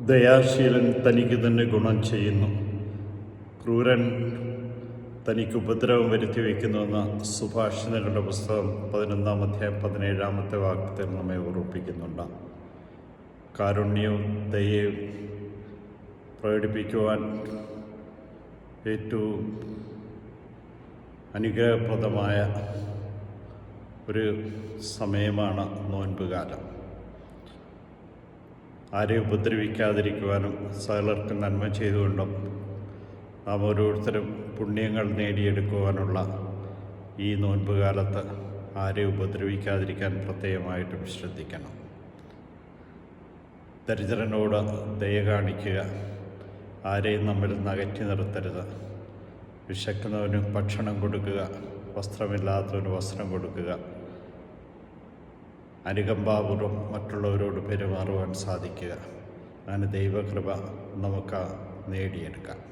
ദയാശീലൻ തനിക്ക് തന്നെ ഗുണം ചെയ്യുന്നു. ക്രൂരൻ തനിക്ക് ഉപദ്രവം വരുത്തി വയ്ക്കുന്നുവെന്ന സുഭാഷിതങ്ങളുടെ പുസ്തകം പതിനൊന്നാം അധ്യായം പതിനേഴാമത്തെ വാക്യത്തിൽ നമ്മെ ഓർമ്മിപ്പിക്കുന്നുണ്ട്. കാരുണ്യവും ദയയും പ്രകടിപ്പിക്കുവാൻ ഏറ്റവും അനുഗ്രഹപ്രദമായ ഒരു സമയമാണ് നോൻപ് കാലം ആരെയും ഉപദ്രവിക്കാതിരിക്കുവാനും സകലർക്ക് നന്മ ചെയ്തുകൊണ്ടും നാം ഓരോരുത്തരും പുണ്യങ്ങൾ നേടിയെടുക്കുവാനുള്ള ഈ നോൻപ് കാലത്ത് ആരെയും ഉപദ്രവിക്കാതിരിക്കാൻ പ്രത്യേകമായിട്ടും ശ്രദ്ധിക്കണം. ദരിദ്രനോട് ദയ കാണിക്കുക. ആരെയും നമ്മിൽ നകറ്റി നിർത്തരുത്. വിശക്കുന്നവന് ഭക്ഷണം കൊടുക്കുക. വസ്ത്രമില്ലാത്തവന് വസ്ത്രം കൊടുക്കുക. അനുകമ്പാപൂർവം മറ്റുള്ളവരോട് പെരുമാറുവാൻ സാധിക്കുക. അങ്ങനെ ദൈവകൃപ നമുക്ക് നേടിയെടുക്കാം.